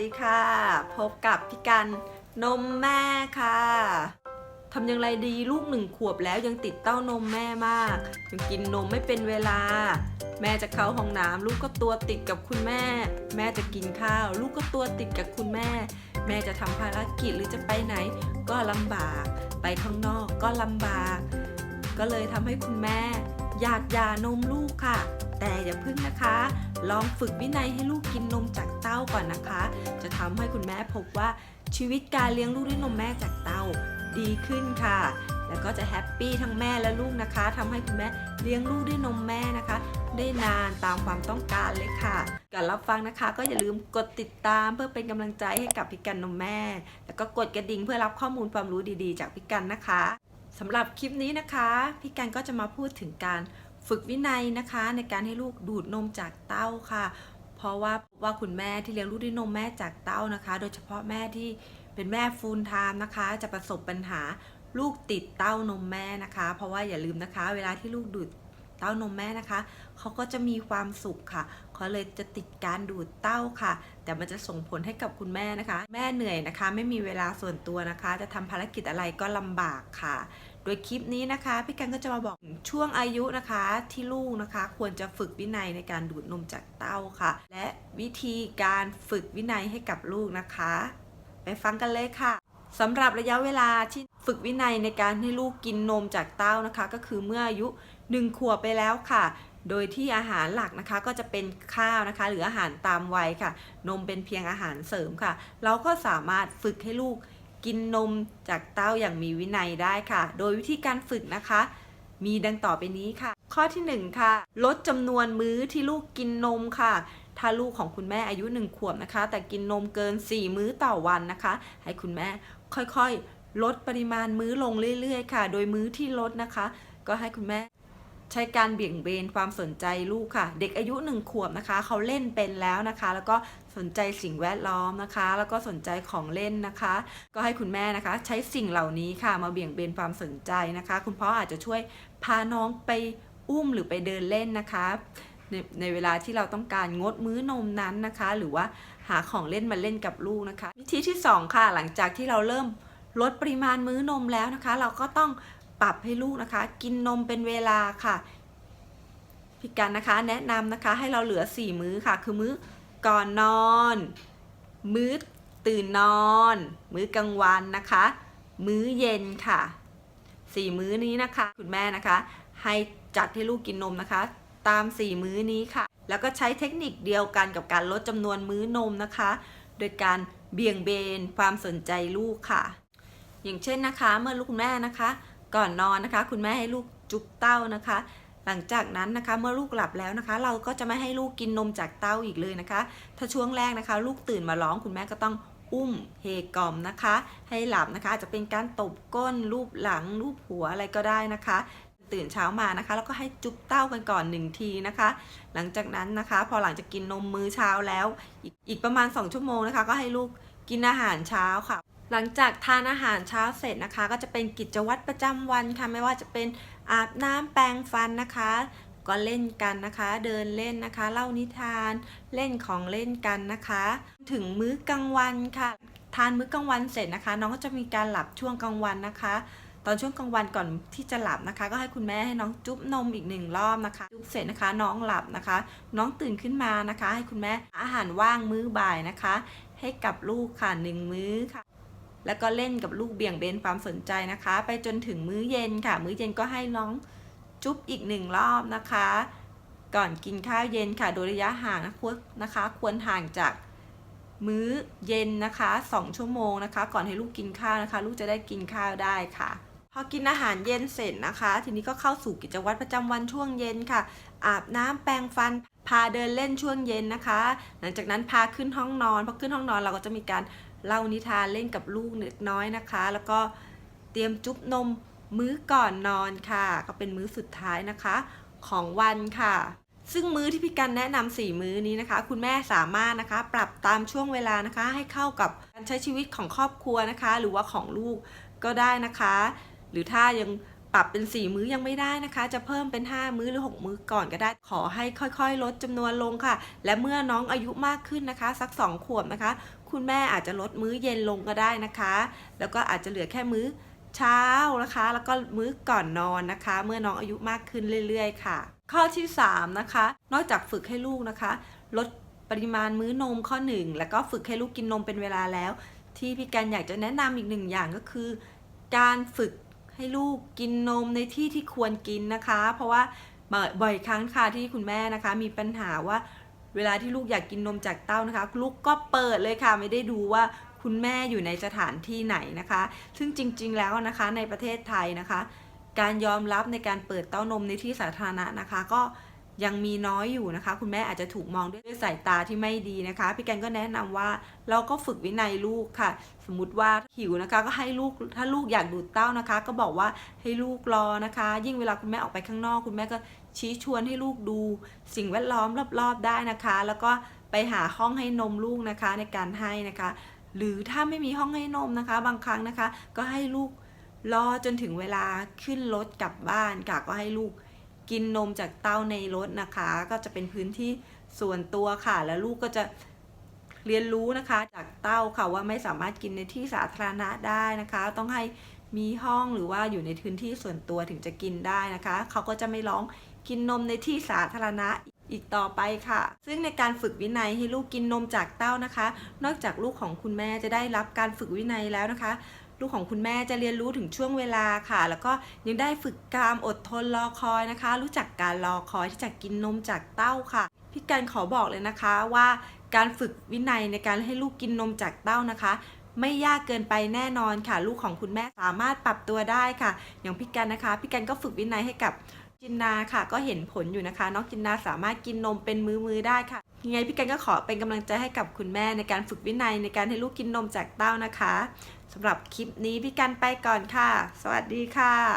ดีค่ะ พบกับพี่กันนมแม่ค่ะทำอย่างไรดีลูกหนึ่งขวบแล้วยังติดเต้านมแม่มาก ยังกินนมไม่เป็นเวลา แม่จะเข้าห้องน้ำลูกก็ตัวติดกับคุณแม่ แม่จะกินข้าว ลูกก็ตัวติดกับคุณแม่ แม่จะทำภารกิจหรือจะไปไหน ก็ลำบาก ไปข้างนอกก็ลำบาก ก็เลยทำให้คุณแม่ อยากยานมลูกค่ะ แต่อย่าพึ่งนะคะ ลองฝึกวินัยให้ลูกกินนมจากเต้าก่อนนะคะ จะทำให้คุณแม่พบว่าชีวิตการเลี้ยงลูกด้วยนมแม่จากเต้าดีขึ้นค่ะ แล้วก็จะแฮปปี้ทั้งแม่และลูกนะคะทำให้คุณแม่เลี้ยงลูกด้วยนมแม่นะคะ ได้นานตามความต้องการเลยค่ะก่อนรับฟังนะคะ ก็อย่าลืมกดติดตามเพื่อเป็นกำลังใจให้กับพี่กันนมแม่ แล้วก็กดกระดิ่งเพื่อรับข้อมูลความรู้ดีๆ จากพี่กันนะคะสำหรับคลิปนี้นะคะพี่กันก็จะมาพูดถึงการ ฝึกวินัยนะคะในการให้ลูกดูดนมจากเต้าค่ะ เพราะว่าว่าคุณแม่ที่เลี้ยงลูกด้วยนมแม่จากเต้านะคะ โดยเฉพาะแม่ที่เป็นแม่ฟูลไทม์นะคะ จะประสบปัญหาลูกติดเต้านมแม่นะคะ เพราะว่าอย่าลืมนะคะ เวลาที่ลูกดูดเต้านมแม่นะคะ เขาก็จะมีความสุขค่ะ เขาเลยจะติดการดูดเต้าค่ะ แต่มันจะส่งผลให้กับคุณแม่นะคะ แม่เหนื่อยนะคะ ไม่มีเวลาส่วนตัวนะคะ จะทำภารกิจอะไรก็ลำบากค่ะ ยคลิปนี้นะคะ พี่กันก็จะมาบอกช่วงอายุนะคะที่ลูกนะคะ ควรจะฝึกวินัยในการดูดนมจากเต้าค่ะ และวิธีการฝึกวินัยให้กับลูกนะคะ ไปฟังกันเลยค่ะสำหรับระยะเวลาที่ฝึกวินัยในการให้ลูกกินนมจากเต้านะคะ ก็คือเมื่ออายุ1ขวบไปแล้วค่ะ โดยที่อาหารหลักนะคะก็จะเป็นข้าวนะคะ หรืออาหารตามวัยค่ะ นมเป็นเพียงอาหารเสริมค่ะ เราก็สามารถฝึกให้ลูก กินนมจากเต้าอย่างมีวินัยได้ค่ะ โดยวิธีการฝึกนะคะ มีดังต่อไปนี้ค่ะ ข้อที่ 1 ค่ะ ลดจำนวนมื้อที่ลูกกินนมค่ะ ถ้าลูกของคุณแม่อายุ 1 ขวบนะคะ แต่กินนมเกิน 4 มื้อต่อวันนะคะ ให้คุณแม่ค่อยๆ ลดปริมาณมื้อลงเรื่อยๆ ค่ะ โดยมื้อที่ลดนะคะ ก็ให้คุณแม่ ใช้การเบี่ยงเบนความสนใจลูกค่ะ เด็กอายุหนึ่งขวบนะคะเขาเล่นเป็นแล้วนะคะ แล้วก็สนใจสิ่งแวดล้อมนะคะ แล้วก็สนใจของเล่นนะคะ ก็ให้คุณแม่นะคะ ใช้สิ่งเหล่านี้ค่ะ มาเบี่ยงเบนความสนใจนะคะ คุณพ่ออาจจะช่วยพาน้องไปอุ้มหรือไปเดินเล่นนะคะในในเวลาที่เราต้องการงดมื้อนมนั้นนะคะ หรือว่าหาของเล่นมาเล่นกับลูกนะคะ วิธีที่สองค่ะ หลังจากที่เราเริ่มลดปริมาณมื้อนมแล้วนะคะ เราก็ต้อง ปรับให้ลูกนะคะ กินนมเป็นเวลาค่ะพี่กันนะคะแนะนำนะคะให้เราเหลือ 4 มื้อค่ะ คือมื้อก่อนนอน มื้อตื่นนอน มื้อกลางวันนะคะ มื้อเย็นค่ะ 4 มื้อนี้นะคะ คุณแม่นะคะ ให้จัดให้ลูกกินนมนะคะ ตาม 4 มื้อนี้ค่ะ แล้วก็ใช้เทคนิคเดียวกันกับการลดจำนวนมื้อนมนะคะ โดยการเบี่ยงเบนความสนใจลูกค่ะ อย่างเช่นนะคะ เมื่อลูกแม่นะคะ ก่อนนอนนะคะ คุณแม่ให้ลูกจุ๊บเต้านะคะ หลังจากนั้นนะคะเมื่อลูกหลับแล้วนะคะ เราก็จะไม่ให้ลูกกินนมจากเต้าอีกเลยนะคะ ถ้าช่วงแรกนะคะ ลูกตื่นมาร้องคุณแม่ก็ต้องอุ้มเฮกล่อมนะคะ ให้หลับนะคะอาจจะเป็นการตบก้นรูปหลังรูปหัวอะไรก็ได้นะคะ ตื่นเช้ามานะคะแล้วก็ให้จุ๊บเต้ากันก่อนหนึ่งทีนะคะ หลังจากนั้นนะคะ พอหลังจากกินนมมื้อเช้าแล้ว อีกอีกประมาณ 2 ชั่วโมงนะคะ ก็ให้ลูกกินอาหารเช้าค่ะ หลังจากทานอาหารเช้าเสร็จนะคะ ก็จะเป็นกิจวัตรประจำวันค่ะ ไม่ว่าจะเป็นอาบน้ำแปรงฟันนะคะ ก็เล่นกันนะคะ เดินเล่นนะคะ เล่านิทานเล่นของเล่นกันนะคะ ถึงมื้อกลางวันค่ะ ทานมื้อกลางวันเสร็จนะคะ น้องก็จะมีการหลับช่วงกลางวันนะคะตอนช่วงกลางวันก่อนที่จะหลับนะคะ ก็ให้คุณแม่ให้น้องจุ๊บนมอีกหนึ่งรอบนะคะ จุ๊บเสร็จนะคะ น้องหลับนะคะ น้องตื่นขึ้นมานะคะ ให้คุณแม่อาหารว่างมื้อบ่ายนะคะ ให้กับลูกค่ะหนึ่งมื้อค่ะ แล้วก็เล่นกับลูกเบี่ยงเบนความสนใจนะคะ ไปจนถึงมื้อเย็นค่ะ มื้อเย็นก็ให้น้องจุ๊บอีกหนึ่งรอบนะคะ ก่อนกินข้าวเย็นค่ะ โดยระยะห่างนะควนะคะ ควรห่างจากมื้อเย็นนะคะ 2 ชั่วโมงนะคะ ก่อนให้ลูกกินข้าวนะคะ ลูกจะได้กินข้าวได้ค่ะพอกินอาหารเย็นเสร็จนะคะ ทีนี้ก็เข้าสู่กิจวัตรประจำวันช่วงเย็นค่ะ อาบน้ำแปรงฟัน พาเดินเล่นช่วงเย็นนะคะ หลังจากนั้นพาขึ้นห้องนอนพอขึ้นห้องนอนเราก็จะมีการ เล่านิทานเล่นกับลูกเล็กน้อยนะคะ แล้วก็เตรียมจุ๊บนมมื้อก่อนนอนค่ะ ก็เป็นมื้อสุดท้ายนะคะ ของวันค่ะ ซึ่งมื้อที่พี่กันแนะนำสี่มื้อนี้นะคะ คุณแม่สามารถนะคะ ปรับตามช่วงเวลานะคะ ให้เข้ากับการใช้ชีวิตของครอบครัวนะคะ หรือว่าของลูกก็ได้นะคะ หรือถ้ายัง ปรับเป็น 4 มื้อยังไม่ได้นะคะ จะเพิ่มเป็น 5 มื้อหรือ 6 มื้อก่อนก็ได้ ขอให้ค่อยๆ ลดจำนวนลงค่ะ และเมื่อน้องอายุมากขึ้นนะคะ สัก 2 ขวบนะคะ คุณแม่อาจจะลดมื้อเย็นลงก็ได้นะคะ แล้วก็อาจจะเหลือแค่มื้อเช้านะคะ แล้วก็มื้อก่อนนอนนะคะ เมื่อน้องอายุมากขึ้นเรื่อยๆ ค่ะ ข้อที่ 3 นะคะ นอกจากฝึกให้ลูกนะคะ ลดปริมาณมื้อนมข้อ 1 แล้วก็ฝึกให้ลูกกินนมเป็นเวลาแล้ว ที่พี่แกนอยากจะแนะนำอีกหนึ่งอย่างก็คือ การฝึก ให้ลูกกินนมในที่ที่ควรกินนะคะ เพราะว่าบ่อยครั้งค่ะที่คุณแม่นะคะ มีปัญหาว่าเวลาที่ลูกอยากกินนมจากเต้านะคะ ลูกก็เปิดเลยค่ะไม่ได้ดูว่าคุณแม่อยู่ในสถานที่ไหนนะคะ ซึ่งจริง ๆ แล้วนะคะในประเทศไทยนะคะ การยอมรับในการเปิดเต้านมในที่สาธารณะนะคะ ก็ ยังมีน้อยอยู่นะคะ คุณแม่อาจจะถูกมองด้วยสายตาที่ไม่ดีนะคะ พี่แกนก็แนะนำว่าเราก็ฝึกวินัยลูกค่ะ สมมติว่าหิวนะคะ ก็ให้ลูกถ้าลูกอยากดูดเต้านะคะ ก็บอกว่าให้ลูกรอนะคะ ยิ่งเวลาคุณแม่ออกไปข้างนอก คุณแม่ก็ชี้ชวนให้ลูกดู สิ่งแวดล้อมรอบๆได้นะคะ แล้วก็ไปหาห้องให้นมลูกนะคะในการให้นะคะ หรือถ้าไม่มีห้องให้นมนะคะ บางครั้งนะคะ ก็ให้ลูกรอจนถึงเวลาขึ้นรถกลับบ้านค่ะก็ให้ลูก กินนมจากเต้าในรถนะคะ ก็จะเป็นพื้นที่ส่วนตัวค่ะ แล้วลูกก็จะเรียนรู้นะคะจากเต้าค่ะว่าไม่สามารถกินในที่สาธารณะได้นะคะ ต้องให้มีห้องหรือว่าอยู่ในพื้นที่ส่วนตัวถึงจะกินได้นะคะ เขาก็จะไม่ร้องกินนมในที่สาธารณะอีกต่อไปค่ะ ซึ่งในการฝึกวินัยให้ลูกกินนมจากเต้านะคะ นอกจากลูกของคุณแม่จะได้รับการฝึกวินัยแล้วนะคะ ลูกของคุณแม่จะเรียนรู้ถึงช่วงเวลาค่ะ แล้วก็ยังได้ฝึกการอดทนรอคอยนะคะ รู้จักการรอคอยที่จะกินนมจากเต้าค่ะ พี่การขอบอกเลยนะคะว่าการฝึกวินัยในการให้ลูกกินนมจากเต้านะคะ ไม่ยากเกินไปแน่นอนค่ะ ลูกของคุณแม่สามารถปรับตัวได้ค่ะ อย่างพี่กันนะคะพี่กันก็ฝึกวินัยให้กับจินนาค่ะ ก็เห็นผลอยู่นะคะ น้องจินนาสามารถกินนมเป็นมือๆได้ค่ะยังไงพี่กันก็ขอเป็นกำลังใจให้กับคุณแม่ในการฝึกวินัยในการให้ลูกกินนมจากเต้านะคะ สำหรับคลิปนี้พี่กันไปก่อนค่ะ สวัสดีค่ะ